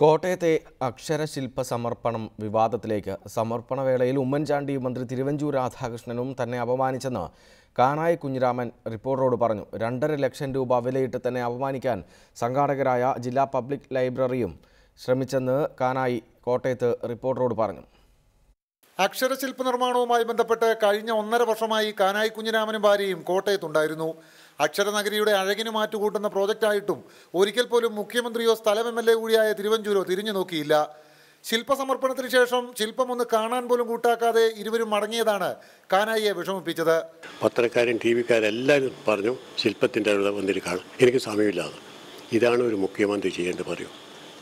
കോട്ടയത്തെ അക്ഷരശില്പ സമർപ്പണം വിവാദത്തിലേക്ക് സമർപ്പണ വേളയിൽ ഉമ്മൻചാണ്ടി മന്ത്രി തിരുവഞ്ചൂർ രാധാകൃഷ്ണനും തന്നെ അപമാനിച്ചെന്ന് കാനായി കുഞ്ഞിരാമൻ റിപ്പോർട്ടറോട് പറഞ്ഞു. രണ്ടര ലക്ഷം രൂപ വിലയിട്ട് തന്നെ അപമാനിക്കാൻ സംഘാടകരായ ജില്ലാ പബ്ലിക് ലൈബ്രറിയും ശ്രമിച്ചെന്ന് കാനായി കോട്ടയത്ത് റിപ്പോർട്ടറോട് പറഞ്ഞു. അക്ഷരശില്പ നിർമ്മാണവുമായി ബന്ധപ്പെട്ട് കഴിഞ്ഞ ഒന്നര വർഷമായി കാനായി കുഞ്ഞിരാമനും ഭാര്യയും കോട്ടയത്തുണ്ടായിരുന്നു. അക്ഷരനഗരിയുടെ അഴകിന് മാറ്റുകൂട്ടുന്ന പ്രോജക്റ്റായിട്ടും ഒരിക്കൽ പോലും മുഖ്യമന്ത്രിയോ സ്ഥലം എം എൽ എ കൂടിയായ തിരുവഞ്ചൂരോ തിരിഞ്ഞു നോക്കിയില്ല. ശില്പസമർപ്പണത്തിന് ശേഷം ശില്പം ഒന്ന് കാണാൻ പോലും കൂട്ടാക്കാതെ ഇരുവരും മടങ്ങിയതാണ് കാനായിയെ വിഷമിപ്പിച്ചത്. പത്രക്കാരും ടി വിക്കാരെല്ലാവരും പറഞ്ഞു ശില്പത്തിന്റെ അവിടെ വന്നിട്ട് കാണാം എനിക്ക് സമയമില്ലാതെ. ഇതാണ് ഒരു മുഖ്യമന്ത്രി ചെയ്യേണ്ടത്. പറയൂ.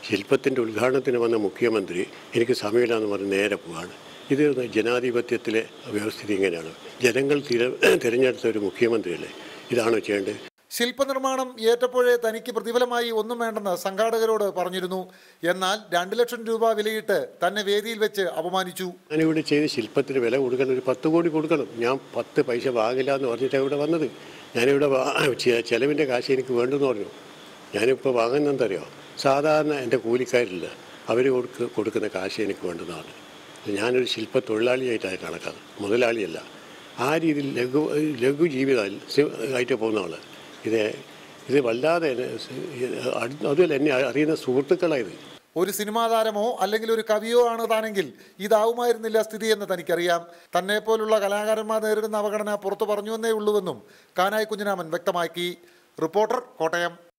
ശില്പത്തിന്റെ ഉദ്ഘാടനത്തിന് വന്ന മുഖ്യമന്ത്രി എനിക്ക് സമയമില്ലാന്ന് പറഞ്ഞ് നേരെ പോവാണ്. ഇത് ജനാധിപത്യത്തിലെ വ്യവസ്ഥിതി ഇങ്ങനെയാണ്. ജനങ്ങൾ തിര തിരഞ്ഞെടുത്ത ഒരു മുഖ്യമന്ത്രിയല്ലേ? ഇതാണോ ചെയ്യേണ്ടത്? ശില്പനിർമ്മാണം ഏറ്റപ്പോഴേ തനിക്ക് പ്രതിഫലമായി ഒന്നും വേണ്ടെന്ന് സംഘാടകരോട് പറഞ്ഞിരുന്നു. എന്നാൽ രണ്ട് ലക്ഷം രൂപ വിലയിട്ട് തന്നെ വേദിയിൽ വെച്ച് അപമാനിച്ചു. ഞാനിവിടെ ചെയ്ത് ശില്പത്തിന് വില കൊടുക്കണം ഒരു പത്ത് കോടി കൊടുക്കണം. ഞാൻ പത്ത് പൈസ വാങ്ങില്ല എന്ന് പറഞ്ഞിട്ടാണ് ഇവിടെ വന്നത്. ഞാനിവിടെ ചെലവിന്റെ കാശ് എനിക്ക് വേണ്ടെന്ന് പറഞ്ഞു. ഞാനിപ്പോൾ വാങ്ങുന്നതെന്തറിയോ സാധാരണ എന്റെ കൂലിക്കാരില്ല. അവർ കൊടുക്കുന്ന കാശ് എനിക്ക് വേണ്ടെന്നാണ് ഞാനൊരു ശില്പ തൊഴിലാളിയായിട്ടാണ് കണക്കാണ് മുതലാളിയല്ല. ആ രീതിയിൽ ലഘു ലഘു ജീവിത ആയിട്ട് പോകുന്ന ആൾ ഇത് ഇത് വല്ലാതെ അതുമല്ല എന്നെ അറിയുന്ന സുഹൃത്തുക്കളായത്. ഒരു സിനിമാ താരമോ അല്ലെങ്കിൽ ഒരു കവിയോ ആണ് താനെങ്കിൽ ഇതാവുമായിരുന്നില്ല സ്ഥിതി എന്ന് തനിക്കറിയാം. തന്നെ പോലുള്ള കലാകാരന്മാർ നേരിടുന്ന അവഗണന പുറത്തു പറഞ്ഞുവെന്നേ ഉള്ളൂവെന്നും കാനായി കുഞ്ഞിരാമൻ വ്യക്തമാക്കി. റിപ്പോർട്ടർ കോട്ടയം.